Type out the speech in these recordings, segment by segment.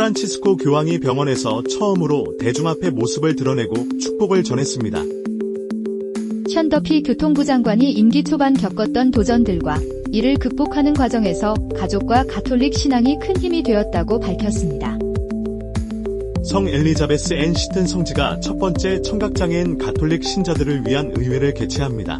프란치스코 교황이 병원에서 처음으로 대중 앞에 모습을 드러내고 축복을 전했습니다. 션더피 교통부 장관이 임기 초반 겪었던 도전들과 이를 극복하는 과정에서 가족과 가톨릭 신앙이 큰 힘이 되었다고 밝혔습니다. 성 엘리자베스 앤 시튼 성지가 첫 번째 청각장애인 가톨릭 신자들을 위한 의회를 개최합니다.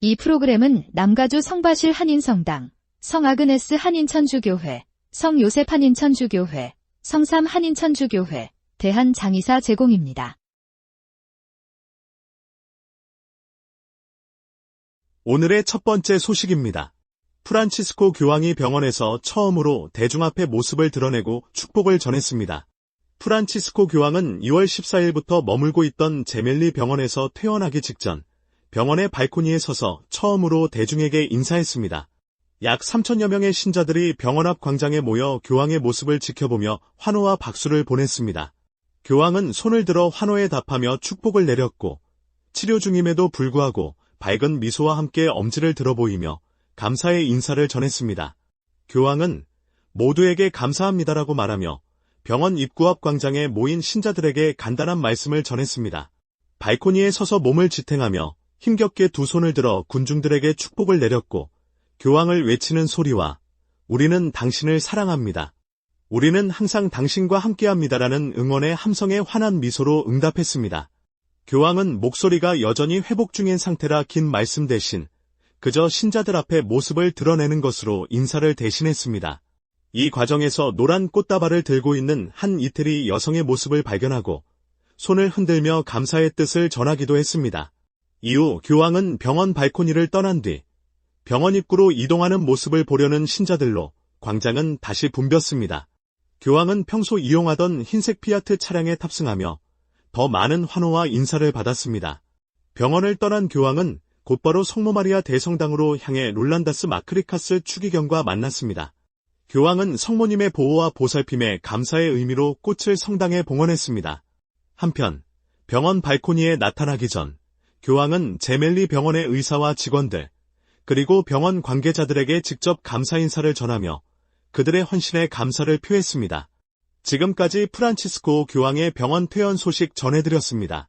이 프로그램은 남가주 성바실 한인성당, 성 아그네스 한인천주교회, 성 요셉 한인천주교회, 성삼 한인천주교회, 대한 장의사 제공입니다. 오늘의 첫 번째 소식입니다. 프란치스코 교황이 병원에서 처음으로 대중 앞에 모습을 드러내고 축복을 전했습니다. 프란치스코 교황은 2월 14일부터 머물고 있던 제멜리 병원에서 퇴원하기 직전 병원의 발코니에 서서 처음으로 대중에게 인사했습니다. 약 3천여 명의 신자들이 병원 앞 광장에 모여 교황의 모습을 지켜보며 환호와 박수를 보냈습니다. 교황은 손을 들어 환호에 답하며 축복을 내렸고 치료 중임에도 불구하고 밝은 미소와 함께 엄지를 들어 보이며 감사의 인사를 전했습니다. 교황은 모두에게 감사합니다라고 말하며 병원 입구 앞 광장에 모인 신자들에게 간단한 말씀을 전했습니다. 발코니에 서서 몸을 지탱하며 힘겹게 두 손을 들어 군중들에게 축복을 내렸고 교황을 외치는 소리와 우리는 당신을 사랑합니다. 우리는 항상 당신과 함께합니다라는 응원의 함성에 환한 미소로 응답했습니다. 교황은 목소리가 여전히 회복 중인 상태라 긴 말씀 대신 그저 신자들 앞에 모습을 드러내는 것으로 인사를 대신했습니다. 이 과정에서 노란 꽃다발을 들고 있는 한 이태리 여성의 모습을 발견하고 손을 흔들며 감사의 뜻을 전하기도 했습니다. 이후 교황은 병원 발코니를 떠난 뒤 병원 입구로 이동하는 모습을 보려는 신자들로 광장은 다시 붐볐습니다. 교황은 평소 이용하던 흰색 피아트 차량에 탑승하며 더 많은 환호와 인사를 받았습니다. 병원을 떠난 교황은 곧바로 성모 마리아 대성당으로 향해 롤란다스 마크리카스 추기경과 만났습니다. 교황은 성모님의 보호와 보살핌에 감사의 의미로 꽃을 성당에 봉헌했습니다. 한편 병원 발코니에 나타나기 전 교황은 제멜리 병원의 의사와 직원들 그리고 병원 관계자들에게 직접 감사 인사를 전하며 그들의 헌신에 감사를 표했습니다. 지금까지 프란치스코 교황의 병원 퇴원 소식 전해드렸습니다.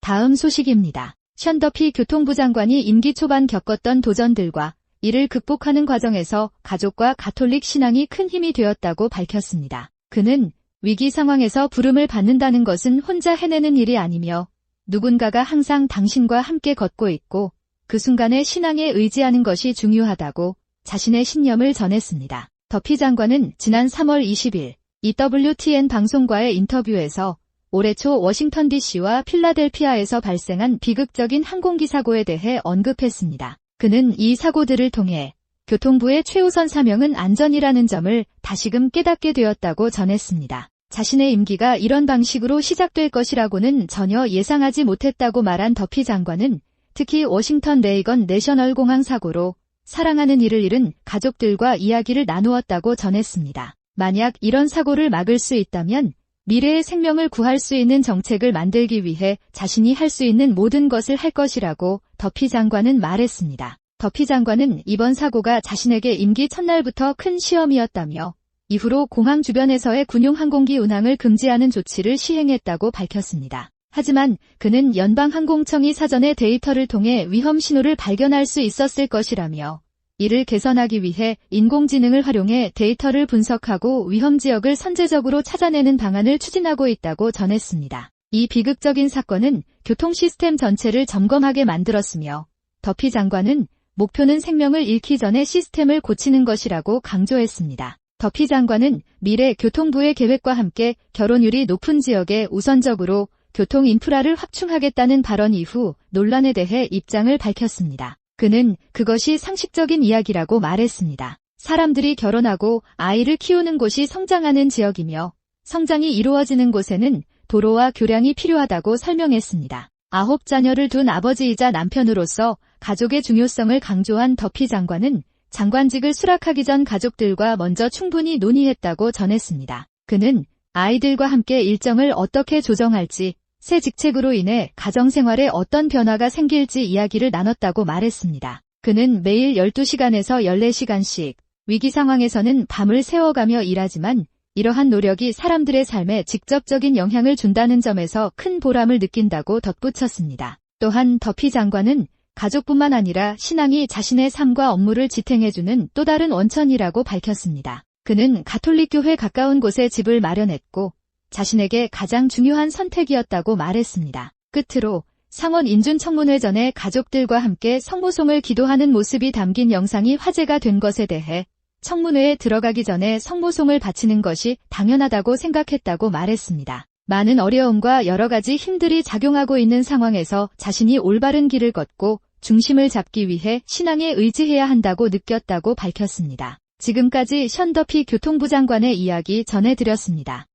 다음 소식입니다. 션더피 교통부 장관이 임기 초반 겪었던 도전들과 이를 극복하는 과정에서 가족과 가톨릭 신앙이 큰 힘이 되었다고 밝혔습니다. 그는 위기 상황에서 부름을 받는다는 것은 혼자 해내는 일이 아니며 누군가가 항상 당신과 함께 걷고 있고 그 순간에 신앙에 의지하는 것이 중요하다고 자신의 신념을 전했습니다. 더피 장관은 지난 3월 20일 EWTN 방송과의 인터뷰에서 올해 초 워싱턴 DC와 필라델피아에서 발생한 비극적인 항공기 사고에 대해 언급했습니다. 그는 이 사고들을 통해 교통부의 최우선 사명은 안전이라는 점을 다시금 깨닫게 되었다고 전했습니다. 자신의 임기가 이런 방식으로 시작될 것이라고는 전혀 예상하지 못했다고 말한 더피 장관은 특히 워싱턴 레이건 내셔널 공항 사고로 사랑하는 이를 잃은 가족들과 이야기를 나누었다고 전했습니다. 만약 이런 사고를 막을 수 있다면 미래의 생명을 구할 수 있는 정책을 만들기 위해 자신이 할 수 있는 모든 것을 할 것이라고 더피 장관은 말했습니다. 더피 장관은 이번 사고가 자신에게 임기 첫날부터 큰 시험이었다며 이후로 공항 주변에서의 군용 항공기 운항을 금지하는 조치를 시행했다고 밝혔습니다. 하지만 그는 연방항공청이 사전에 데이터를 통해 위험 신호를 발견할 수 있었을 것이라며 이를 개선하기 위해 인공지능을 활용해 데이터를 분석하고 위험 지역을 선제적으로 찾아내는 방안을 추진하고 있다고 전했습니다. 이 비극적인 사건은 교통 시스템 전체를 점검하게 만들었으며 더피 장관은 목표는 생명을 잃기 전에 시스템을 고치는 것이라고 강조했습니다. 더피 장관은 미래 교통부의 계획과 함께 결혼율이 높은 지역에 우선적으로 교통 인프라를 확충하겠다는 발언 이후 논란에 대해 입장을 밝혔습니다. 그는 그것이 상식적인 이야기라고 말했습니다. 사람들이 결혼하고 아이를 키우는 곳이 성장하는 지역이며 성장이 이루어지는 곳에는 도로와 교량이 필요하다고 설명했습니다. 아홉 자녀를 둔 아버지이자 남편으로서 가족의 중요성을 강조한 더피 장관은 장관직을 수락하기 전 가족들과 먼저 충분히 논의했다고 전했습니다. 그는 아이들과 함께 일정을 어떻게 조정할지 새 직책으로 인해 가정생활에 어떤 변화가 생길지 이야기를 나눴다고 말했습니다. 그는 매일 12시간에서 14시간씩 위기 상황에서는 밤을 새워가며 일하지만 이러한 노력이 사람들의 삶에 직접적인 영향을 준다는 점에서 큰 보람을 느낀다고 덧붙였습니다. 또한 더피 장관은 가족뿐만 아니라 신앙이 자신의 삶과 업무를 지탱해주는 또 다른 원천이라고 밝혔습니다. 그는 가톨릭교회 가까운 곳에 집을 마련했고 자신에게 가장 중요한 선택이었다고 말했습니다. 끝으로 상원 인준 청문회 전에 가족들과 함께 성모송을 기도하는 모습이 담긴 영상이 화제가 된 것에 대해 청문회에 들어가기 전에 성모송을 바치는 것이 당연하다고 생각했다고 말했습니다. 많은 어려움과 여러 가지 힘들이 작용하고 있는 상황에서 자신이 올바른 길을 걷고 중심을 잡기 위해 신앙에 의지해야 한다고 느꼈다고 밝혔습니다. 지금까지 션더피 교통부 장관의 이야기 전해드렸습니다.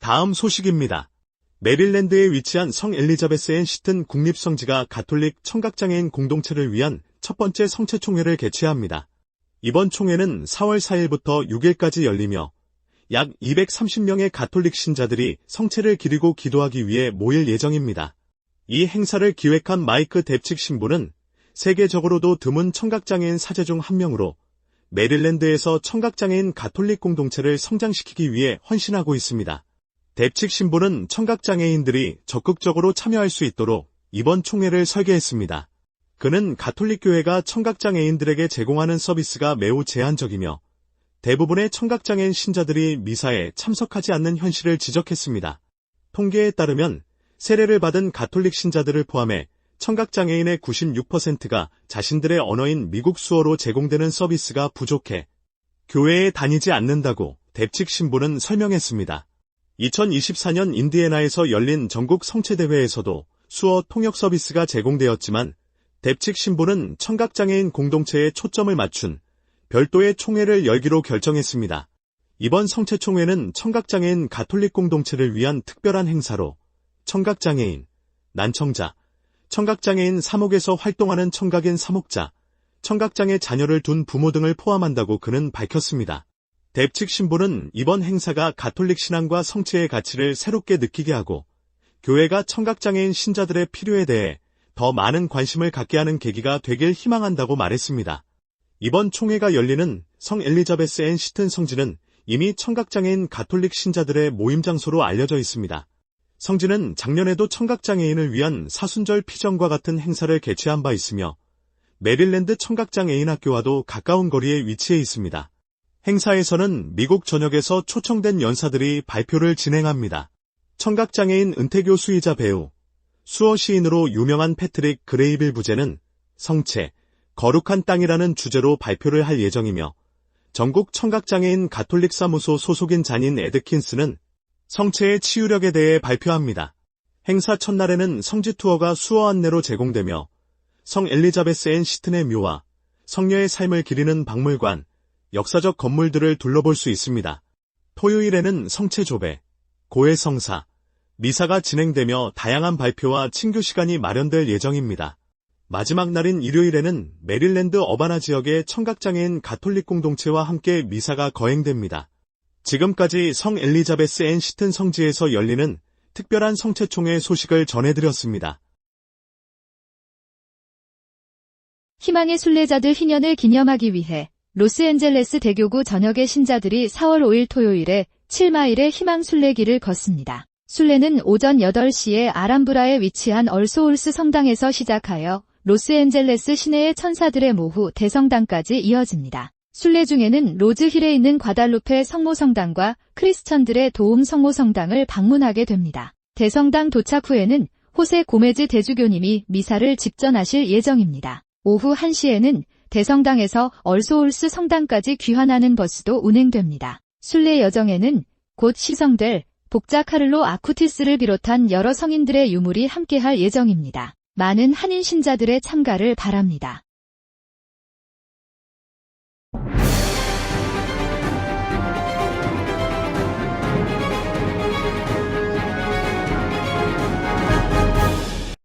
다음 소식입니다. 메릴랜드에 위치한 성 엘리자베스 앤 시튼 국립성지가 가톨릭 청각장애인 공동체를 위한 첫 번째 성체총회를 개최합니다. 이번 총회는 4월 4일부터 6일까지 열리며 약 230명의 가톨릭 신자들이 성체를 기리고 기도하기 위해 모일 예정입니다. 이 행사를 기획한 마이크 뎁칙 신부는 세계적으로도 드문 청각장애인 사제 중 한 명으로 메릴랜드에서 청각장애인 가톨릭 공동체를 성장시키기 위해 헌신하고 있습니다. 뎁칙 신부는 청각장애인들이 적극적으로 참여할 수 있도록 이번 총회를 설계했습니다. 그는 가톨릭 교회가 청각장애인들에게 제공하는 서비스가 매우 제한적이며 대부분의 청각장애인 신자들이 미사에 참석하지 않는 현실을 지적했습니다. 통계에 따르면 세례를 받은 가톨릭 신자들을 포함해 청각장애인의 96%가 자신들의 언어인 미국 수어로 제공되는 서비스가 부족해 교회에 다니지 않는다고 뎁칙 신부는 설명했습니다. 2024년 인디애나에서 열린 전국 성체대회에서도 수어 통역 서비스가 제공되었지만 뎁칙 신부는 청각장애인 공동체에 초점을 맞춘 별도의 총회를 열기로 결정했습니다. 이번 성체총회는 청각장애인 가톨릭 공동체를 위한 특별한 행사로 청각장애인, 난청자, 청각장애인 사목에서 활동하는 청각인 사목자, 청각장애 자녀를 둔 부모 등을 포함한다고 그는 밝혔습니다. 뎁칙 신부는 이번 행사가 가톨릭 신앙과 성체의 가치를 새롭게 느끼게 하고 교회가 청각장애인 신자들의 필요에 대해 더 많은 관심을 갖게 하는 계기가 되길 희망한다고 말했습니다. 이번 총회가 열리는 성 엘리자베스 앤 시튼 성지는 이미 청각장애인 가톨릭 신자들의 모임 장소로 알려져 있습니다. 성지는 작년에도 청각장애인을 위한 사순절 피정과 같은 행사를 개최한 바 있으며 메릴랜드 청각장애인 학교와도 가까운 거리에 위치해 있습니다. 행사에서는 미국 전역에서 초청된 연사들이 발표를 진행합니다. 청각장애인 은퇴교 수의자 배우, 수어 시인으로 유명한 패트릭 그레이빌 부제는 성체, 거룩한 땅이라는 주제로 발표를 할 예정이며 전국 청각장애인 가톨릭 사무소 소속인 잔인 에드킨스는 성체의 치유력에 대해 발표합니다. 행사 첫날에는 성지 투어가 수어 안내로 제공되며 성 엘리자베스 앤 시튼의 묘와 성녀의 삶을 기리는 박물관, 역사적 건물들을 둘러볼 수 있습니다. 토요일에는 성체 조배, 고해 성사, 미사가 진행되며 다양한 발표와 친교 시간이 마련될 예정입니다. 마지막 날인 일요일에는 메릴랜드 어바나 지역의 청각장애인 가톨릭 공동체와 함께 미사가 거행됩니다. 지금까지 성 엘리자베스 앤 시튼 성지에서 열리는 특별한 성체총회 소식을 전해드렸습니다. 희망의 순례자들 희년을 기념하기 위해 로스앤젤레스 대교구 전역의 신자들이 4월 5일 토요일에 7마일의 희망 순례길을 걷습니다. 순례는 오전 8시에 아람브라에 위치한 얼소울스 성당에서 시작하여 로스앤젤레스 시내의 천사들의 모후 대성당까지 이어집니다. 순례 중에는 로즈힐에 있는 과달루페 성모성당과 크리스천들의 도움 성모성당을 방문하게 됩니다. 대성당 도착 후에는 호세 고메즈 대주교님이 미사를 집전하실 예정입니다. 오후 1시에는 대성당에서 얼소울스 성당까지 귀환하는 버스도 운행됩니다. 순례 여정에는 곧 시성될 복자 카를로 아쿠티스를 비롯한 여러 성인들의 유물이 함께할 예정입니다. 많은 한인 신자들의 참가를 바랍니다.